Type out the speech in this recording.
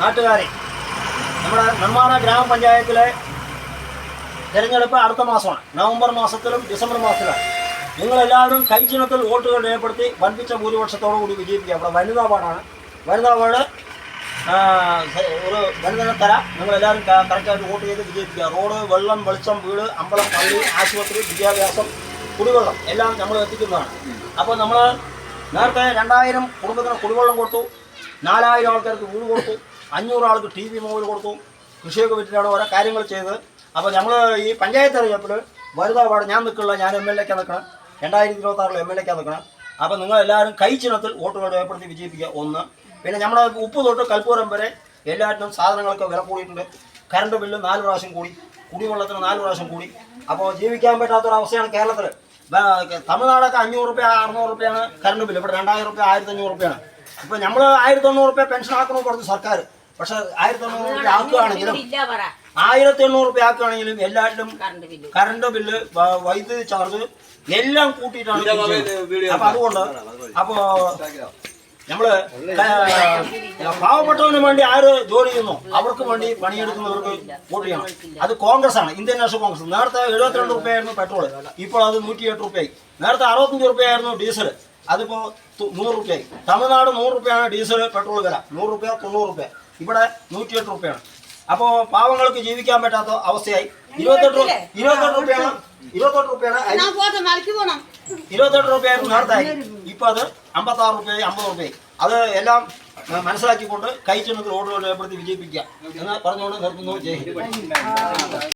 നാട്ടുകാരെ നമ്മുടെ നെന്മാറ ഗ്രാമപഞ്ചായത്തിലെ തെരഞ്ഞെടുപ്പ് അടുത്ത മാസമാണ്. നവംബർ മാസത്തിലും ഡിസംബർ മാസത്തിലാണ്. നിങ്ങളെല്ലാവരും കൈച്ചിണത്തിൽ വോട്ടുകൾ രേഖപ്പെടുത്തി വൻപിച്ച ഭൂരിപക്ഷത്തോടു കൂടി വിജയിപ്പിക്കുക. അവിടെ വനിതാ വാർഡാണ്. വനിതാ വാർഡ് ഒരു വനിതനെ തരാം നിങ്ങളെല്ലാവരും കറക്റ്റായിട്ട് വോട്ട് ചെയ്ത് വിജയിപ്പിക്കുക. റോഡ് വെള്ളം വെളിച്ചം വീട് അമ്പലം പള്ളി ആശുപത്രി വിദ്യാഭ്യാസം കുടിവെള്ളം എല്ലാം നമ്മൾ എത്തിക്കുന്നതാണ്. അപ്പോൾ നമ്മൾ നേരത്തെ രണ്ടായിരം കുടുംബത്തിന് കുടിവെള്ളം കൊടുത്തു. നാലായിരം ആൾക്കാർക്ക് വീട് കൊടുത്തു. അഞ്ഞൂറ് ആൾക്ക് ടി വി മൊബൈൽ കൊടുത്തു. കൃഷിയൊക്കെ വിറ്റിട്ടാണ് ഓരോ കാര്യങ്ങൾ ചെയ്ത് അപ്പോൾ നമ്മൾ ഈ പഞ്ചായത്ത് അറിയപ്പോൾ വാർഡ് ഞാൻ നിൽക്കില്ല ഞാൻ എം എൽ എക്ക് നിൽക്കണം. രണ്ടായിരത്തി ഇരുപത്താറിൽ എം എൽ എക്ക് നിൽക്കണം. അപ്പോൾ നിങ്ങൾ എല്ലാവരും കൈ ചിഹ്നത്തിൽ വോട്ടുകൾ രേഖപ്പെടുത്തി വിജയിപ്പിക്കുക ഒന്ന്. പിന്നെ നമ്മുടെ ഉപ്പ് തൊട്ട് കൽപ്പൂരം വരെ എല്ലാറ്റിനും സാധനങ്ങളൊക്കെ വില കൂടിയിട്ടുണ്ട്. കറണ്ട് ബില്ല് നാല് പ്രാവശ്യം കൂടി. കുടിവെള്ളത്തിന് നാല് പ്രാവശ്യം കൂടി. അപ്പോൾ ജീവിക്കാൻ പറ്റാത്തൊരവസ്ഥയാണ് കേരളത്തിൽ തമിഴ്നാടൊക്കെ അഞ്ഞൂറ് റുപ്യ അറുന്നൂറ് റുപ്യാണ് കറണ്ട് ബില്ല് ഇവിടെ രണ്ടായിരം റുപ്യ ആയിരത്തി അഞ്ഞൂറ് റുപ്യാണ്. ഇപ്പൊ നമ്മൾ ആയിരത്തി തൊണ്ണൂറ് റുപ്യ പെൻഷൻ ആക്കണമെന്ന് കൊടുത്തു സർക്കാർ പക്ഷെ ആയിരത്തി തൊണ്ണൂറ് റുപ്യ ആക്കുകയാണെങ്കിലും ആയിരത്തി എണ്ണൂറ് റുപ്യ ആക്കുകയാണെങ്കിലും എല്ലാറ്റിലും കറണ്ട് ബില്ല് വൈദ്യുതി ചാർജ് എല്ലാം കൂട്ടിയിട്ടാണ്. അപ്പൊ അതുകൊണ്ട് അപ്പോ നമ്മൾ പാവപ്പെട്ടവന് വേണ്ടി ആര് ജോലി ചെയ്യുന്നു? അവർക്ക് വേണ്ടി പണിയെടുക്കുന്നവർക്ക് വോട്ട് ചെയ്യണം. അത് കോൺഗ്രസ് ആണ് ഇന്ത്യൻ നാഷണൽ കോൺഗ്രസ്. നേരത്തെ എഴുപത്തിരണ്ട് രൂപയായിരുന്നു പെട്രോൾ ഇപ്പോൾ അത് നൂറ്റിയെട്ട് റുപ്യായി. നേരത്തെ അറുപത്തഞ്ച് റുപ്യായിരുന്നു ഡീസൽ അതിപ്പോ നൂറ് റുപ്യായി. തമിഴ്നാട് നൂറ് റുപ്യാണ് ഡീസൽ പെട്രോൾ വില. നൂറ് റുപ്യ തൊണ്ണൂറ് റുപ്യ. ഇവിടെ നൂറ്റിയെട്ട് റുപ്യാണ്. അപ്പോ പാവങ്ങൾക്ക് ജീവിക്കാൻ പറ്റാത്ത അവസ്ഥയായി. ഇരുപത്തെട്ട് ഇരുപത്തെട്ട് രൂപയാണ് ഇരുപത്തെട്ട് രൂപയാണ് ഇരുപത്തെട്ട് രൂപയായിരുന്നു നേരത്തെ ഇപ്പൊ അത് അമ്പത്തി ആറ് രൂപയായി അമ്പത് റുപ്യ അത് എല്ലാം മനസ്സിലാക്കിക്കൊണ്ട് കൈ ചെന്നത് റോഡിലൂടെ ഏർപ്പെടുത്തി വിജയിപ്പിക്കുക. എന്ന് പറഞ്ഞുകൊണ്ട് നിർത്തുന്നു. ജയ്